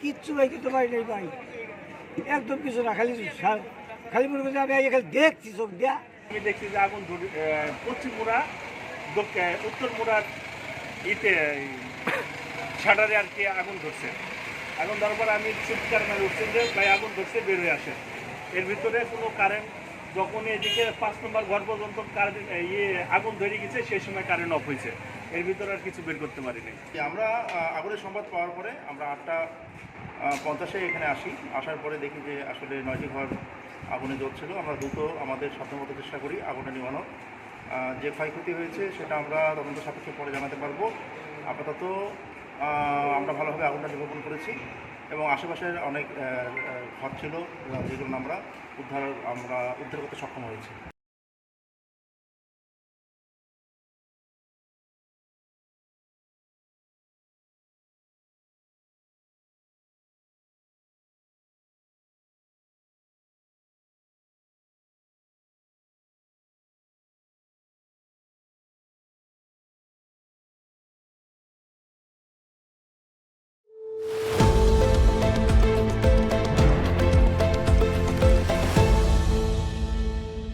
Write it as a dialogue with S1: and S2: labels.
S1: কিচ্ছু ভাই কিছু পাই নাই ভাই একদম কিছু না খালি খালি মনে করছে আমি এখানে দেখছি সব দিয়া।
S2: আমি দেখছি যে আগুন পশ্চিম মোড়া দক্ষিণ উত্তর মোড়ার ইতে শাটারে আর কি আগুন ধরছে। আগুন ধরার পর আমি চিৎকার মেরে উঠছি যে ভাই আগুন ধরছে বের হয়ে আসে। এর ভিতরে কোনো কারেন্ট যখন এদিকে পাঁচ নম্বর ঘর পর্যন্ত কারেন্ট ইয়ে আগুন ধরে গেছে সেই সময় কারেন্ট অফ হয়েছে। এর ভিতরে আর কিছু বের করতে পারিনি।
S3: যে আমরা আগুনের সংবাদ পাওয়ার পরে আমরা আটটা পঞ্চাশে এখানে আসি। আসার পরে দেখি যে আসলে নয়টি ঘর আগুনে জ্বলছিল। আমরা দ্রুত আমাদের সাধ্যমতো চেষ্টা করি আগুনে নিবানোর যে ক্ষয়ক্ষতি হয়েছে সেটা আমরা তদন্ত সাপেক্ষে পরে জানাতে পারব। আপাতত আমরা ভালোভাবে আগুনটা নির্বাপন করেছি এবং আশেপাশের অনেক ঘর ছিল যেগুলো আমরা উদ্ধার আমরা উদ্ধার করতে সক্ষম হয়েছি।